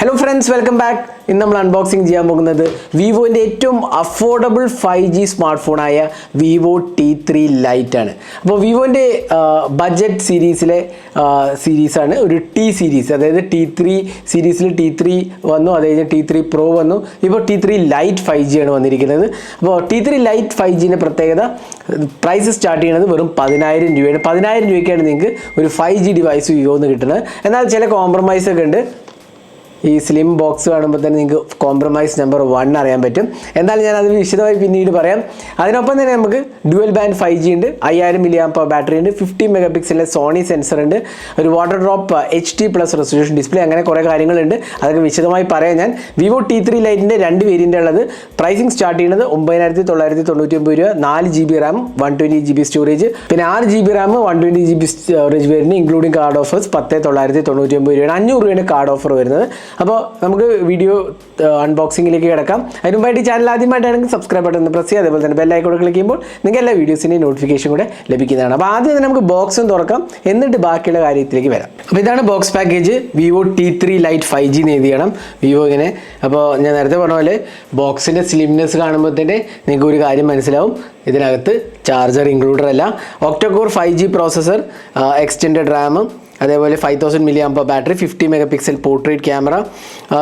Hello friends welcome back ഇന്ന് നമ്മൾ unboxing ചെയ്യാൻ പോകുന്നത് വിവോന്റെ ഏറ്റവും അഫോർഡബിൾ ഫൈവ് ജി സ്മാർട്ട് ഫോണായ വിവോ ടി ത്രീ ലൈറ്റ് ആണ്. അപ്പോൾ വിവോന്റെ ബഡ്ജറ്റ് സീരീസിലെ സീരീസാണ് ഒരു ടി സീരീസ് അതായത് ടി ത്രീ സീരീസിൽ ടി ത്രീ വന്നു അത് കഴിഞ്ഞ് ടി ത്രീ പ്രോ വന്നു. ഇപ്പോൾ T three lite five G ആണ് വന്നിരിക്കുന്നത്. അപ്പോൾ ടി ത്രീ ലൈറ്റ് ഫൈവ് ജീന്റെ പ്രത്യേകത പ്രൈസ് സ്റ്റാർട്ട് ചെയ്യുന്നത് വെറും പതിനായിരം രൂപയാണ്. പതിനായിരം രൂപയ്ക്കാണ് നിങ്ങൾക്ക് ഒരു ഫൈവ് ജി ഡിവൈസ് വിവോ എന്ന് കിട്ടുന്നത്. എന്നാൽ ചില കോംപ്രമൈസ് ഒക്കെ ഉണ്ട്. ഈ സ്ലിം ബോക്സ് കാണുമ്പോൾ തന്നെ നിങ്ങൾക്ക് കോംപ്രമൈസ് നമ്പർ വൺ അറിയാൻ പറ്റും. എന്തായാലും ഞാൻ അത് വിശദമായി പിന്നീട് പറയാം. അതിനൊപ്പം തന്നെ നമുക്ക് ഡ്യുവൽ ബാൻഡ് ഫൈവ് ജി ഉണ്ട് അയ്യായിരം മില്ലി ആമ്പ ബാറ്ററി ഉണ്ട് ഫിഫ്റ്റി മെഗാ പിക്സലിലെ സോണി സെൻസർ ഉണ്ട് ഒരു water drop H D plus resolution display അങ്ങനെ കുറേ കാര്യങ്ങളുണ്ട്. അതൊക്കെ വിശദമായി പറയാം ഞാൻ. വിവോ ടി ത്രീ ലൈറ്റിന്റെ രണ്ട് വേരിയന്റ് ഉള്ളത്. പ്രൈസിങ് സ്റ്റാർട്ട് ചെയ്യുന്നത് ഒമ്പതിനായിരത്തി തൊള്ളായിരത്തി തൊണ്ണൂറ്റി ഒമ്പത് രൂപ നാല് G B RAM one twenty G B storage പിന്നെ ആറ് G B RAM one twenty G B storage വരുന്നത് ഇൻക്ലൂഡിംഗ് കാർഡ് ഓഫേഴ്സ് പത്ത് തൊള്ളായിരത്തി തൊണ്ണൂറ്റി ഒമ്പത് രൂപയാണ്. അഞ്ഞൂറ് രൂപയാണ് കാർഡ് ഓഫർ വരുന്നത്. അപ്പോൾ നമുക്ക് വീഡിയോ അൺബോക്സിംഗിലേക്ക് കിടക്കാം. അതിന് ഈ ചാനൽ ആദ്യമായിട്ടാണെങ്കിൽ സബ്സ്ക്രൈബ് ബട്ടൺ പ്രസ് ചെയ്യുക. അതേപോലെ തന്നെ ബെല്ലൈക്കോട് ക്ലിക്ക് ചെയ്യുമ്പോൾ നിങ്ങൾക്ക് എല്ലാ വീഡിയോസിന്റെയും നോട്ടിഫിക്കേഷൻ കൂടെ ലഭിക്കുന്നതാണ്. അപ്പോൾ ആദ്യം തന്നെ നമുക്ക് ബോക്സും തുറക്കാം. എന്നിട്ട് ബാക്കിയുള്ള കാര്യത്തിലേക്ക് വരാം. അപ്പോൾ ഇതാണ് box package Vivo T three lite five G എഴുതി ചെയ്യണം വിവോ ഇങ്ങനെ. അപ്പോൾ ഞാൻ നേരത്തെ പറഞ്ഞ പോലെ ബോക്സിന്റെ സ്ലിംനെസ് കാണുമ്പോൾ തന്നെ നിങ്ങൾക്ക് ഒരു കാര്യം മനസ്സിലാവും. ഇതിനകത്ത് ചാർജർ ഇൻക്ലൂഡർ അല്ല. Octacore five G processor extended റാമും അതേപോലെ five thousand milli amp battery fifty megapixel portrait camera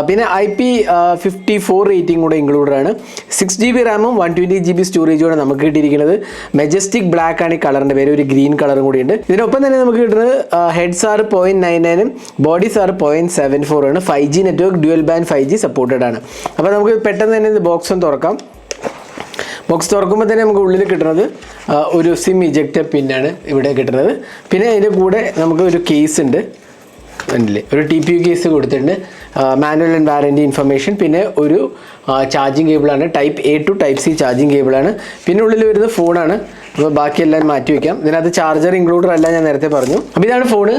പിന്നെ I P fifty four rating കൂടെ ഇൻക്ലൂഡഡ് ആണ്. സിക്സ് ജി ബി റാമും വൺ ട്വന്റി ജി ബി സ്റ്റോറേജുമാണ് നമുക്ക് കിട്ടിയിരിക്കുന്നത്. മെജസ്റ്റിക് ബ്ലാക്ക് ആണ് ഈ കളറിന്റെ പേര് ഒരു ഗ്രീൻ കളറും കൂടി ഉണ്ട് ഇതിനൊപ്പം തന്നെ നമുക്ക് കിട്ടുന്നത് head R point nine നയനും body R point seven four ആണ്. Five G network dual band five G supported ആണ്. അപ്പോൾ നമുക്ക് പെട്ടെന്ന് തന്നെ ഇത് ബോക്സ് ഒന്ന് തുറക്കാം. ബോക്സ് തുറക്കുമ്പോൾ തന്നെ നമുക്ക് ഉള്ളിൽ കിട്ടുന്നത് ഒരു സിം ഇജക്റ്റ് പിന്നാണ് ഇവിടെ കിട്ടുന്നത്. പിന്നെ അതിന്റെ കൂടെ നമുക്ക് ഒരു കേസ് ഉണ്ട്. കണ്ടില്ലേ? ഒരു ടി പി യു കേസ് കൊടുത്തിട്ടുണ്ട്. മാനുവൽ ആൻഡ് വാറന്റി ഇൻഫർമേഷൻ പിന്നെ ഒരു charging കേബിളാണ് type A to type C charging കേബിളാണ് പിന്നെ ഉള്ളിൽ വരുന്നത് ഫോണാണ് അപ്പോൾ ബാക്കിയെല്ലാം മാറ്റി വയ്ക്കാം ഇതിനകത്ത് ചാർജർ ഇൻക്ലൂഡർ അല്ല ഞാൻ നേരത്തെ പറഞ്ഞു. അപ്പോൾ ഇതാണ് phone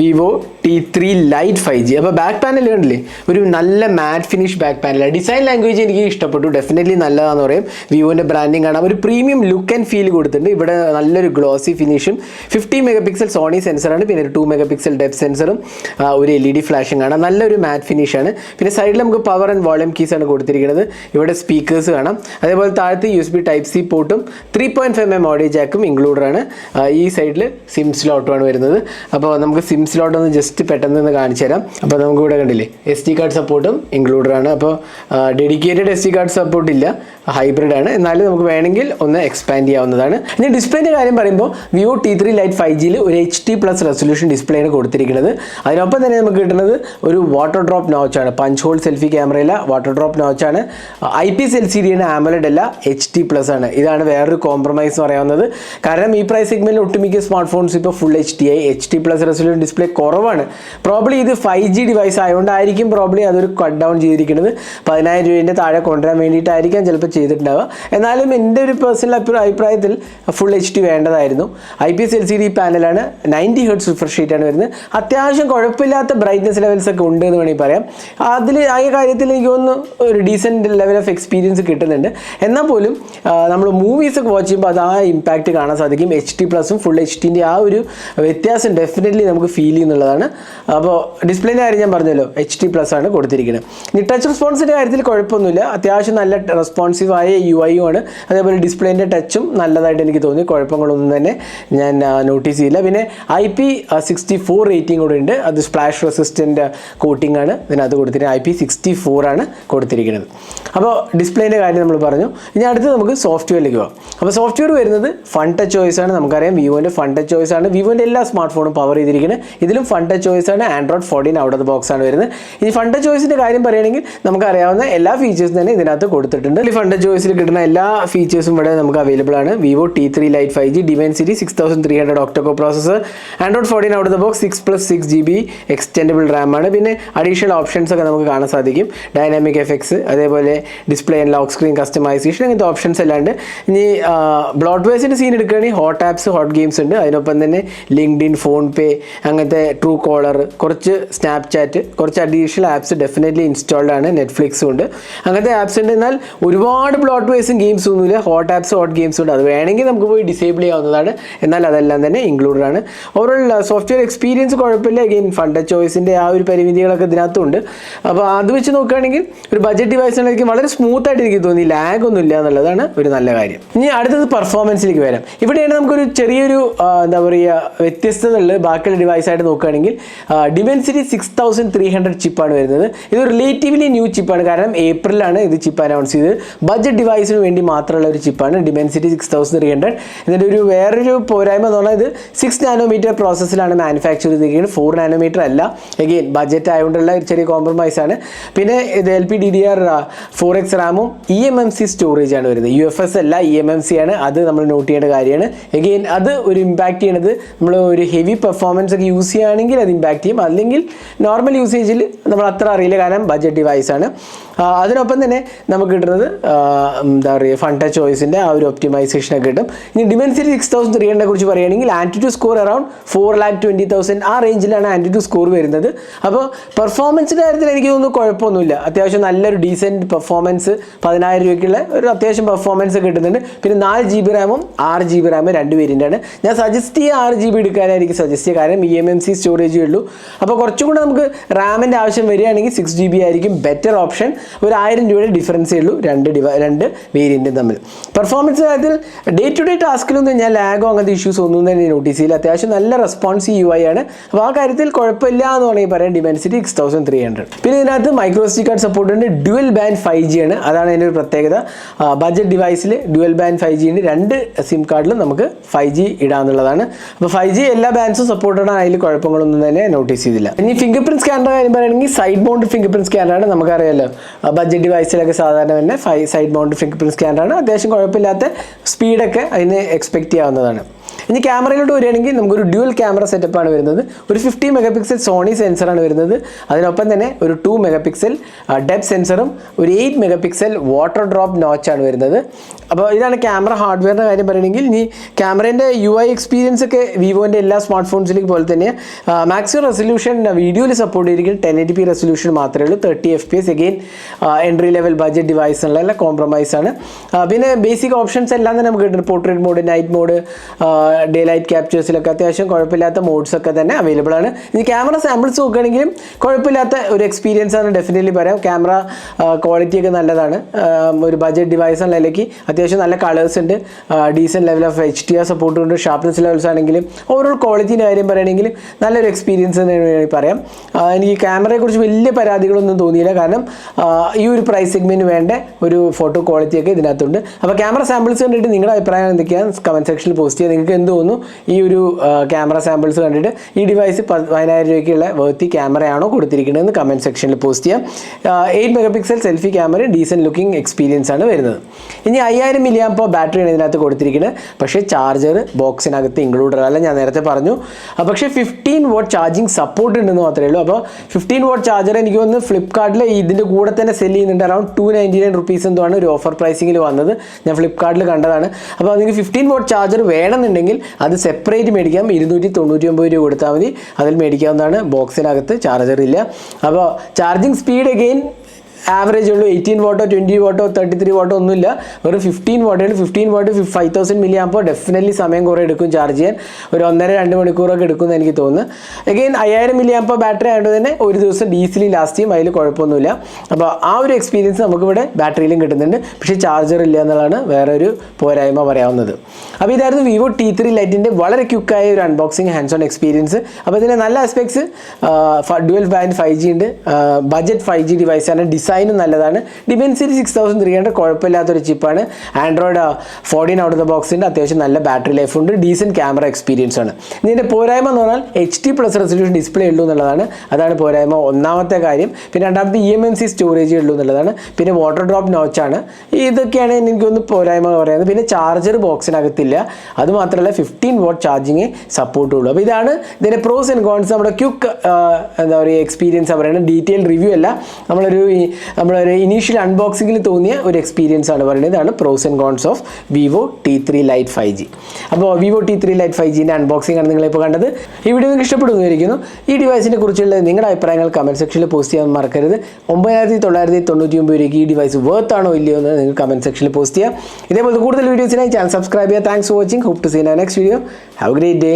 Vivo T three lite five G അപ്പോൾ ബാക്ക് പാനൽ കണ്ടില്ലേ? ഒരു നല്ല മാറ്റ് ഫിനിഷ് ബാക്ക് പാനലാണ് ഡിസൈൻ ലാംഗ്വേജ് എനിക്ക് ഇഷ്ടപ്പെട്ടു. ഡെഫിനറ്റ്ലി നല്ലതാണെന്ന് പറയും. വിവോന്റെ ബ്രാൻഡിങ് കാണാം. ഒരു പ്രീമിയം ലുക്ക് ആൻഡ് ഫീൽ കൊടുത്തിട്ടുണ്ട്. ഇവിടെ നല്ലൊരു ഗ്ലോസി ഫിനിഷും ഫിഫ്റ്റി മെഗാ പിക്സൽ സോണി സെൻസറാണ് പിന്നെ ഒരു ടു മെഗാ പിക്സൽ ഡെപ് സെൻസറും ഒരു എൽ ഇ ഡി ഫ്ലാഷും കാണാം. നല്ലൊരു മാറ്റ് ഫിനിഷാണ് പിന്നെ സൈഡിൽ നമുക്ക് പവർ ആൻഡ് വോളിയം കീസ് ആണ് കൊടുത്തിരിക്കുന്നത്. ഇവിടെ സ്പീക്കേഴ്സ് കാണാം. അതേപോലെ താഴത്ത് U S B type C പോർട്ടും three point five M audio ജാക്കും included ആണ്. ഈ സൈഡിൽ സിം സ്ലോട്ടുമാണ് വരുന്നത്. അപ്പോൾ നമുക്ക് സിം സ്ലോട്ട് ഒന്ന് ജസ്റ്റ് പെട്ടെന്ന് ഒന്ന് കാണിച്ചു തരാം. അപ്പോൾ നമുക്ക് ഇവിടെ കണ്ടില്ലേ എസ് ടി കാർഡ് സപ്പോർട്ടും ഇൻക്ലൂഡഡ് ആണ്. അപ്പോൾ dedicated S D card support ഇല്ല. ഹൈബ്രിഡ് ആണ്. എന്നാലും നമുക്ക് വേണമെങ്കിൽ ഒന്ന് എക്സ്പാൻഡ് ചെയ്യാവുന്നതാണ്. ഇനി ഡിസ്പ്ലേന്റെ കാര്യം പറയുമ്പോൾ Vivo T three lite five ജിയിൽ ഒരു H D plus resolution display ആണ് കൊടുത്തിരിക്കുന്നത്. അതിനൊപ്പം തന്നെ നമുക്ക് കിട്ടുന്നത് ഒരു വാട്ടർ ഡ്രോപ്പ് നോച്ചാണ് പഞ്ച് ഹോൾ സെൽഫി ക്യാമറയില്ല water drop നോച്ചാണ് I P S L C D ആണ് ആമലഡ് അല്ല എച്ച് ടി പ്ലസ് ആണ്. ഇതാണ് വേറൊരു കോംപ്രമൈസ് എന്ന് പറയാവുന്നത്. കാരണം ഈ പ്രൈസ് സെഗ്മെന്റിൽ ഒട്ടുമിക്ക സ്മാർട്ട് ഫോൺസ് ഇപ്പോൾ full H D I H D plus resolution display കുറവാണ്. പ്രോബ്ലി ഇത് ഫൈവ് ജി ഡിവൈസ് ആയതുകൊണ്ടായിരിക്കും പ്രോബ്ലി അതൊരു കട്ട് ഡൗൺ ചെയ്തിരിക്കുന്നത്. പതിനായിരം രൂപേന്റെ താഴെ കൊണ്ടുവരാൻ വേണ്ടിയിട്ടായിരിക്കാം ചിലപ്പോൾ ചെയ്തിട്ടുണ്ടാവുക. എന്നാലും എന്റെ ഒരു പേഴ്സണൽ അഭിപ്രായത്തിൽ full H D വേണ്ടതായിരുന്നു. I P S L C D പാനലാണ് ninety hertz refresh rate ആണ് വരുന്നത്. അത്യാവശ്യം കുഴപ്പമില്ലാത്ത ബ്രൈറ്റ്നസ് ലെവൽസ് ഒക്കെ ഉണ്ട് എന്ന് വേണമെങ്കിൽ പറയാം. അതിൽ ആ കാര്യത്തിൽ എനിക്ക് തോന്നുന്നു ഒരു ഡീസന്റ് ലെവൽ ഓഫ് എക്സ്പീരിയൻസ് കിട്ടുന്നുണ്ട്. എന്നാൽ പോലും നമ്മൾ മൂവീസ് ഒക്കെ വാച്ച് ചെയ്യുമ്പോൾ അത് ആ ഇമ്പാക്റ്റ് കാണാൻ സാധിക്കും. എച്ച് ടി പ്ലസും ഫുൾ എച്ച് ടിന്റെ ആ ഒരു വ്യത്യാസം ഡെഫിനറ്റ്ലി നമുക്ക് ഫീൽ ചെയ്യുന്നുള്ളതാണ്. അപ്പോൾ ഡിസ്പ്ലേന്റെ കാര്യം ഞാൻ പറഞ്ഞല്ലോ എച്ച് ടി പ്ലസ് ആണ് കൊടുത്തിരിക്കുന്നത്. ഇനി ടച്ച് റെസ്പോൺസിന്റെ കാര്യത്തിൽ കുഴപ്പമൊന്നുമില്ല. അത്യാവശ്യം നല്ല റെസ്പോൺസീവ് ആയ യു ഐ ആണ്. അതേപോലെ ഡിസ്പ്ലേന്റെ ടച്ചും നല്ലതായിട്ട് എനിക്ക് തോന്നി. കുഴപ്പങ്ങളൊന്നും തന്നെ ഞാൻ നോട്ടീസ് ചെയ്യില്ല. പിന്നെ I P sixty four rating കൂടെ ഉണ്ട്. അത് സ്പ്ലാഷ് റെസിസ്റ്റന്റ് കോട്ടിംഗ് ആണ്. ഇതിനകത്ത് കൊടുത്തിരിക്കുന്നത് ഐ പി സിക്സ്റ്റി ഫോർ ആണ് കൊടുത്തിരിക്കുന്നത്. അപ്പോൾ ഡിസ്പ്ലേന്റെ കാര്യം നമ്മൾ പറഞ്ഞു. ഇനി അടുത്ത് നമുക്ക് സോഫ്റ്റ്വെയറിലേക്ക് പോകാം അപ്പോൾ സോഫ്റ്റ്വെയർ വരുന്നത് ഫൺ ടച്ച് ചോയ്സ് ആണ്. നമുക്കറിയാം വിവോന്റെ ഫൺ ടച്ച് ചോയ്സ് ആണ്. വിവോന്റെ എല്ലാ സ്മാർട്ട് ഫോണും പവർ ചെയ്തിരിക്കുന്നത്. ഇതിലും ഫൺ ടച്ച് ചോയ്സ് ആണ്. Android fourteen out of box ആണ് വരുന്നത്. ഈ ഫൺ ടച്ച് ചോയ്സിന്റെ കാര്യം പറയുകയാണെങ്കിൽ നമുക്കറിയാവുന്ന എല്ലാ ഫീച്ചേഴ്സും തന്നെ ഇതിനകത്ത് കൊടുത്തിട്ടുണ്ട്. ഈ ഫൺ ചോയ്സിൽ കിട്ടുന്ന എല്ലാ ഫീച്ചേഴ്സും ഇവിടെ നമുക്ക് അവൈലബിൾ ആണ്. Vivo T three lite five G Dimensity six thousand three hundred octacore processor Android fourteen out of box six plus six G B extendable RAM ആണ്. പിന്നെ അഡീഷണൽ ഓപ്ഷൻസ് ഒക്കെ നമുക്ക് കാണാൻ സാധിക്കും. ഡൈനാമിക് എഫക്ട്സ് അതേപോലെ display and lock screen customization അങ്ങനത്തെ options അല്ലാണ്ട് ഇനി ബ്ലോട്ട് വേസിന്റെ സീൻ എടുക്കുകയാണെങ്കിൽ ഹോട്ട് ആപ്സ് ഹോട്ട് ഗെയിംസ് ഉണ്ട്. അതിനൊപ്പം തന്നെ ലിങ്ക്ഡിൻ ഫോൺ പേ അങ്ങനത്തെ ട്രൂ കോളർ കുറച്ച് സ്നാപ്ചാറ്റ് കുറച്ച് അഡീഷണൽ ആപ്സ് ഡെഫിനറ്റ്ലി ഇൻസ്റ്റാൾഡ് ആണ്. നെറ്റ്ഫ്ലിക്സും ഉണ്ട്. അങ്ങനത്തെ ആപ്സ് ഉണ്ട്. എന്നാൽ ഒരുപാട് ബ്ലോട്ട് വേസും ഗെയിംസും ഒന്നുമില്ല ഹോട്ട് ആപ്സ് ഹോട്ട് ഗെയിംസും ഉണ്ട്. അത് വേണമെങ്കിൽ നമുക്ക് പോയി ഡിസേബിൾ ചെയ്യാവുന്നതാണ്. എന്നാൽ അതെല്ലാം തന്നെ ഇൻക്ലൂഡഡ് ആണ്. ഓവറോൾ സോഫ്റ്റ്വെയർ എക്സ്പീരിയൻസ് കുഴപ്പമില്ല. അഗെയിൻ ഫണ്ട് ചോയ്സിന്റെ ആ ഒരു പരിമിതികളൊക്കെ ഇതിനകത്തുണ്ട്. അപ്പോൾ അത് വെച്ച് നോക്കുകയാണെങ്കിൽ ഒരു ബഡ്ജറ്റ് ഡിവൈസിനായിരിക്കും വളരെ സ്മൂത്ത് ആയിട്ട് എനിക്ക് തോന്നി. ലാഗ് ഒന്നും ഇല്ല എന്നുള്ളതാണ് ഒരു നല്ല കാര്യം. ഇനി അടുത്തത് പെർഫോമൻസിലേക്ക് വരാം. ഇവിടെയാണ് നമുക്കൊരു ചെറിയൊരു എന്താ പറയുക വ്യത്യസ്തത ഉള്ളത് ബാക്കിയുള്ള ഡിവൈസായിട്ട് നോക്കുകയാണെങ്കിൽ Dimensity six thousand three hundred ചിപ്പാണ് വരുന്നത്. ഇത് റിലേറ്റീവ്ലി ന്യൂ ചിപ്പാണ് കാരണം ഏപ്രിലാണ് ഇത് ചിപ്പ് അനൗൺസ് ചെയ്തത്. ബഡ്ജറ്റ് ഡിവൈസിന് വേണ്ടി മാത്രമുള്ള ഒരു ചിപ്പാണ് Dimensity six thousand three hundred ഇതിന്റെ ഒരു വേറൊരു പോരായ്മ എന്ന് പറഞ്ഞാൽ ഇത് സിക്സ് നാനോമീറ്റർ പ്രോസസ്സിലാണ് മാനുഫാക്ചർ ചെയ്തിരിക്കുന്നത്. ഫോർ നാനോമീറ്റർ അല്ല. എഗെയിൻ ബഡ്ജറ്റ് ആയതുകൊണ്ടുള്ള ഒരു ചെറിയ കോംപ്രമൈസ് ആണ്. പിന്നെ ഇത് L P D D R four X റാമും E M M C storage ആണ് വരുന്നത്. യു എഫ് എസ് അല്ല ഇ എം എം സി ആണ്. അത് നമ്മൾ നോട്ട് ചെയ്യേണ്ട കാര്യമാണ്. എഗെയിൻ അത് ഒരു ഇമ്പാക്റ്റ് ചെയ്യണത് നമ്മൾ ഒരു ഹെവി പെർഫോമൻസ് ഒക്കെ യൂസ് ചെയ്യുകയാണെങ്കിൽ അത് ഇമ്പാക്റ്റ് ചെയ്യും. അല്ലെങ്കിൽ നോർമൽ യൂസേജിൽ നമ്മൾ അത്ര അറിയില്ല. കാരണം ബഡ്ജറ്റ് ഡിവൈസ് ആണ്. ആ, അതിനൊപ്പം തന്നെ നമുക്ക് കിട്ടുന്നത് എന്താ പറയുക ഫണ്ട ചോയ്സിന്റെ ആ ഒരു ഒപ്റ്റിമൈസേഷൻ ഒക്കെ കിട്ടും. ഇനി Dimensity six thousand three hundred കുറിച്ച് പറയുകയാണെങ്കിൽ AnTuTu score around four lakh twenty thousand ആ റേഞ്ചിലാണ് ആന്റിറ്റ്യൂഡ് സ്കോർ വരുന്നത്. അപ്പോൾ പെർഫോമൻസിന്റെ കാര്യത്തിൽ എനിക്ക് തോന്നുന്നു കുഴപ്പമൊന്നുമില്ല. അത്യാവശ്യം നല്ലൊരു ഡീസന്റ് പെർഫോമൻസ് പതിനായിരം രൂപയ്ക്കുള്ള ഒരു അത്യാവശ്യം പെർഫോമൻസ് കിട്ടുന്നുണ്ട്. പിന്നെ നാല് ജി ബി റാമും ആറ് ജി ബി റാമും രണ്ട് വേരിയന്റാണ് ഞാൻ സജസ്റ്റ് ചെയ്യുക ആറ് ജി ബി എടുക്കാനായിരിക്കും സജസ്റ്റ് ചെയ്യുക. കാരണം ഇ എം എം സി സ്റ്റോറേജേ ഉള്ളൂ. അപ്പോൾ കുറച്ചും കൂടെ നമുക്ക് റാമിന്റെ ആവശ്യം വരികയാണെങ്കിൽ സിക്സ് ജി ബി ആയിരിക്കും ബെറ്റർ ഓപ്ഷൻ ഒരു ആയിരം രൂപയുടെ ഡിഫറൻസേ ഉള്ളൂ രണ്ട് ഡിവ രണ്ട് വേരിയന്റും തമ്മിൽ. പെർഫോമൻസ് കാര്യത്തിൽ ഡേ ടു ഡേ ടാസ്കിലൊന്നും ഞാൻ ലാഗോ അങ്ങനത്തെ ഇഷ്യൂസ് ഒന്നും തന്നെ നോട്ടീസ് ചെയ്യില്ല. അത്യാവശ്യം നല്ല റെസ്പോൺസ് യു ഐ ആണ്. അപ്പോൾ ആ കാര്യത്തിൽ കുഴപ്പമില്ല എന്ന് വേണമെങ്കിൽ പറയാം. Dimensity six thousand three hundred പിന്നെ ഇതിനകത്ത് മൈക്രോ കാർഡ് സപ്പോർട്ട് ഉണ്ട്. ഡ്യുവൽ ബാൻഡ് ഫൈവ് ജി ആണ്. അതാണ് അതിന്റെ ഒരു പ്രത്യേകത. ബജറ്റ് ഡിവൈസിൽ ഡ്യുവൽ ബാൻഡ് ഫൈവ് ജി ഉണ്ട്. രണ്ട് സിം കാർഡിലും നമുക്ക് ഫൈവ് ജി ഇടാന്നുള്ളതാണ്. അപ്പോൾ ഫൈവ് ജി എല്ലാ ബാൻസും സപ്പോർട്ടഡ് ആണ് അതിൽ കുഴപ്പങ്ങളൊന്നും തന്നെ നോട്ടീസ് ചെയ്തില്ല. ഇനി ഫിംഗർ പ്രിന്റ് സ്കാനർ കാര്യം പറയുകയാണെങ്കിൽ സൈഡ് മൗണ്ട് ഫിംഗർ പ്രിന്റ് സ്കാനറാണ് നമുക്കറിയാമല്ലോ ബഡ്ജറ്റ് ഡിവൈസിലൊക്കെ സാധാരണ തന്നെ ഫൈ സൈഡ് മൗണ്ട് ഫിംഗർ പ്രിന്റ് സ്കാനറാണ് അത്യാവശ്യം കുഴപ്പമില്ലാത്ത സ്പീഡൊക്കെ അതിന് എക്സ്പെക്റ്റ് ചെയ്യാവുന്നതാണ്. ഇനി ക്യാമറയിലോട്ട് വരികയാണെങ്കിൽ നമുക്കൊരു ഡ്യുവൽ ക്യാമറ സെറ്റപ്പാണ് വരുന്നത്. ഒരു ഫിഫ്റ്റി മെഗാ പിക്സൽ സോണി സെൻസറാണ് വരുന്നത്. അതിനൊപ്പം തന്നെ ഒരു ടു മെഗാ പിക്സൽ ഡെപ് സെൻസറും ഒരു eight mega pixel water drop നോച്ചാണ് വരുന്നത്. അപ്പോൾ ഇതാണ് ക്യാമറ ഹാർഡ്വെയറിന്റെ കാര്യം പറയുകയാണെങ്കിൽ ഇനി ക്യാമറേന്റെ യു ഐ എക്സ്പീരിയൻസ് ഒക്കെ വിവോന്റെ എല്ലാ സ്മാർട്ട് ഫോൺസിലേക്ക് പോലെ തന്നെ മാക്സിമം റെസൊല്യൂഷൻ വീഡിയോയിൽ സപ്പോർട്ട് ചെയ്തിരിക്കും ടെൻ എയ്റ്റി പി റെസൊല്യൂഷൻ മാത്രമേ ഉള്ളൂ. Thirty F P S again entry level budget device എന്നുള്ള കോംപ്രമൈസ് ആണ്. പിന്നെ ബേസിക് ഓപ്ഷൻസ് എല്ലാം തന്നെ നമുക്ക് കിട്ടുന്നുണ്ട് portrait mode night mode day light ക്യാപ്ചേഴ്സിലൊക്കെ അത്യാവശ്യം കുഴപ്പമില്ലാത്ത മോഡ്സ് ഒക്കെ തന്നെ അവൈലബിൾ ആണ്. ഇനി ക്യാമറ സാമ്പിൾസ് നോക്കുകയാണെങ്കിലും കുഴപ്പമില്ലാത്ത ഒരു എക്സ്പീരിയൻസ് ആണ് ഡെഫിനറ്റ്ലി പറയാം. ക്യാമറ ക്വാളിറ്റി ഒക്കെ നല്ലതാണ്. ഒരു ബഡ്ജറ്റ് ഡിവൈസ് എന്ന നിലയ്ക്ക് അത്യാവശ്യം നല്ല കളേഴ്സ് ഉണ്ട്. Decent level of H D R support ഉണ്ട്. ഷാർപ്നെസ് ലെവൽസ് ആണെങ്കിലും ഓവറോൾ ക്വാളിറ്റീന്റെ കാര്യം പറയുകയാണെങ്കിൽ നല്ലൊരു എക്സ്പീരിയൻസ് എന്ന് വേണമെങ്കിൽ പറയാം. എനിക്ക് ക്യാമറയെക്കുറിച്ച് വലിയ പരാതികളൊന്നും തോന്നിയില്ല. കാരണം ഈ ഒരു പ്രൈസ് സെഗ്മെന്റ് വേണ്ട ഒരു ഫോട്ടോ ക്വാളിറ്റിയൊക്കെ ഇതിനകത്തുണ്ട്. അപ്പോൾ ക്യാമറ സാമ്പിൾസ് കണ്ടിട്ട് നിങ്ങളുടെ അഭിപ്രായം എന്തൊക്കെയാണ്? കമന്റ് സെക്ഷനിൽ പോസ്റ്റ് ചെയ്യുക. നിങ്ങൾക്ക് എന്ത് തോന്നുന്നു. ഈ ഒരു ക്യാമറ സാമ്പിൾസ് കണ്ടിട്ട് ഈ ഡിവൈസ് പതിനായിരം രൂപയ്ക്കുള്ള വേർത്തി ക്യാമറയാണോ കൊടുത്തിരിക്കുന്നതെന്ന് കമന്റ് സെക്ഷനിൽ പോസ്റ്റ് ചെയ്യാം. Eight megapixel selfie camera decent looking experience ആണ് വരുന്നത്. ഇനി അയ്യായിരം ബാറ്ററി ബാറ്ററിയാണ് ഇതിനകത്ത് കൊടുത്തിരിക്കുന്നത്. പക്ഷേ ചാർജർ ബോക്സിനകത്ത് ഇൻക്ലൂഡഡ് അല്ല ഞാൻ നേരത്തെ പറഞ്ഞു. പക്ഷേ ഫിഫ്റ്റീൻ വോട്ട് ചാർജിങ് സപ്പോർട്ട് ഉണ്ടെന്ന് മാത്രമേ ഉള്ളൂ. അപ്പോൾ ഫിഫ്റ്റീൻ വോട്ട് ചാർജർ എനിക്ക് വന്ന് ഫ്ലിപ്കാർട്ടിൽ ഇതിന്റെ കൂടെ തന്നെ സെൽ ചെയ്യുന്നുണ്ട്. Around two ninety nine rupees എന്തോ ആണ് ഒരു ഓഫർ പ്രൈസിങ്ങിൽ വന്നത്. ഞാൻ ഫ്ലിപ്കാർട്ടിൽ കണ്ടതാണ്. അപ്പോൾ അതിന് ഫിഫ്റ്റീൻ വോട്ട് ചാർജർ വേണമെന്നുണ്ടെങ്കിൽ അത് സെപ്പറേറ്റ് മേടിക്കാം. ഇരുന്നൂറ്റി തൊണ്ണൂറ്റി ഒമ്പത് രൂപ കൊടുത്താൽ മതി. അതിൽ മേടിക്കാവുന്നതാണ്. ബോക്സിനകത്ത് ചാർജർ ഇല്ല. അപ്പോൾ ചാർജിങ് സ്പീഡ് അഗെയിൻ ആവറേജ് ഉള്ളൂ. എയ്റ്റീൻ വാട്ടോ ട്വന്റി വാട്ടോ തേർട്ടി ത്രീ വാട്ടോ ഒന്നുമില്ല. വെറും fifteen വാട്ടാണ് fifteen watt five thousand milli ആകുമ്പോൾ ഡെഫിനറ്റ്ലി സമയം കുറേ എടുക്കും ചാർജ് ചെയ്യാൻ. ഒരു ഒന്നര രണ്ട് മണിക്കൂറൊക്കെ എടുക്കുമെന്ന് എനിക്ക് തോന്നുന്നു. അഗെയിൻ അയ്യായിരം മില്ലി ആകുമ്പോൾ ബാറ്ററി ആയതുകൊണ്ട് തന്നെ ഒരു ദിവസം ഡീസലി ലാസ്റ്റ് ചെയ്യും. അതിൽ കുഴപ്പമൊന്നുമില്ല. അപ്പോൾ ആ ഒരു എക്സ്പീരിയൻസ് നമുക്കിവിടെ ബാറ്ററിയിലും കിട്ടുന്നുണ്ട്. പക്ഷേ ചാർജർ ഇല്ല എന്നുള്ളതാണ് വേറെ ഒരു പോരായ്മ പറയാവുന്നത്. അപ്പോൾ ഇതായിരുന്നു വിവോ ടി ത്രീ ലൈറ്റിന്റെ വളരെ ക്യുക്കായ ഒരു അൺബോക്സിങ് ഹാൻഡ്സ് ഓൺ എക്സ്പീരിയൻസ് അപ്പോൾ ഇതിന്റെ നല്ല aspects dual band five G ഉണ്ട്. ബജറ്റ് ഫൈവ് ജി ഡിവൈസാണ് ഡിസൈനും നല്ലതാണ്. Dimensity six thousand three hundred കുഴപ്പമില്ലാത്തൊരു ചിപ്പാണ് Android fourteen out of the ബോക്സിന്റെ അത്യാവശ്യം നല്ല ബാറ്ററി ലൈഫ് ഉണ്ട്. ഡീസന്റ് ക്യാമറ എക്സ്പീരിയൻസ് ആണ്. ഇതിന്റെ പോരായ്മ എന്ന് പറഞ്ഞാൽ H D plus resolution display ഉള്ളൂ എന്നുള്ളതാണ്. അതാണ് പോരായ്മ. ഒന്നാമത്തെ കാര്യം. പിന്നെ രണ്ടാമത്തെ E M M C storage ഉള്ളൂ എന്നുള്ളതാണ്. പിന്നെ വാട്ടർ ഡ്രോപ്പ് നോച്ചാണ് ഇതൊക്കെയാണ് എനിക്കൊന്ന് പോരായ്മ പറയുന്നത് പിന്നെ ചാർജർ ബോക്സിനകത്തില്ല അതുമാത്രമല്ല ഫിഫ്റ്റീൻ വാട്ട് ചാർജിങ് സപ്പോർട്ട് ഉള്ളൂ. അപ്പോൾ ഇതാണ് ഇതിന്റെ പ്രോസ് ആൻഡ് കോൺസ് നമ്മുടെ ക്യുക്ക് എന്താ പറയുക എക്സ്പീരിയൻസ് പറയുന്നത്. ഡീറ്റെയിൽ റിവ്യൂ അല്ല. നമ്മളൊരു നമ്മളൊരു ഇനീഷ്യൽ അൺബോക്സിങ്ങിൽ തോന്നിയ ഒരു എക്സ്പീരിയൻസ് ആണ് പറയുന്നത്. ഇതാണ് pros and cons of Vivo T three lite five G അപ്പോൾ Vivo T three lite five ജീന്റെ unboxing ആണ് നിങ്ങളിപ്പോൾ കണ്ടത്. ഈ വീഡിയോ നിങ്ങൾക്ക് ഇഷ്ടപ്പെടുന്നു ഈ ഡിവൈസിനെ കുറിച്ചുള്ള നിങ്ങളുടെ അഭിപ്രായങ്ങൾ കമന്റ് സെക്ഷനിൽ പോസ്റ്റ് ചെയ്യാൻ മറക്കരുത്. ഒമ്പതിനായിരത്തി തൊള്ളായിരത്തി തൊണ്ണൂറ്റി ഒമ്പത് രൂപയ്ക്ക് ഈ ഡിവൈസ് വർത്ത് ആണോ ഇല്ലയോ എന്ന് നിങ്ങൾ കമന്റ് സെക്ഷനിൽ പോസ്റ്റ് ചെയ്യാം ഇതേപോലെ കൂടുതൽ വീഡിയോസിനായി ചാനൽ സബ്സ്ക്രൈബ് ചെയ്യുക. Thanks for watching hope to seen ആ next video have great day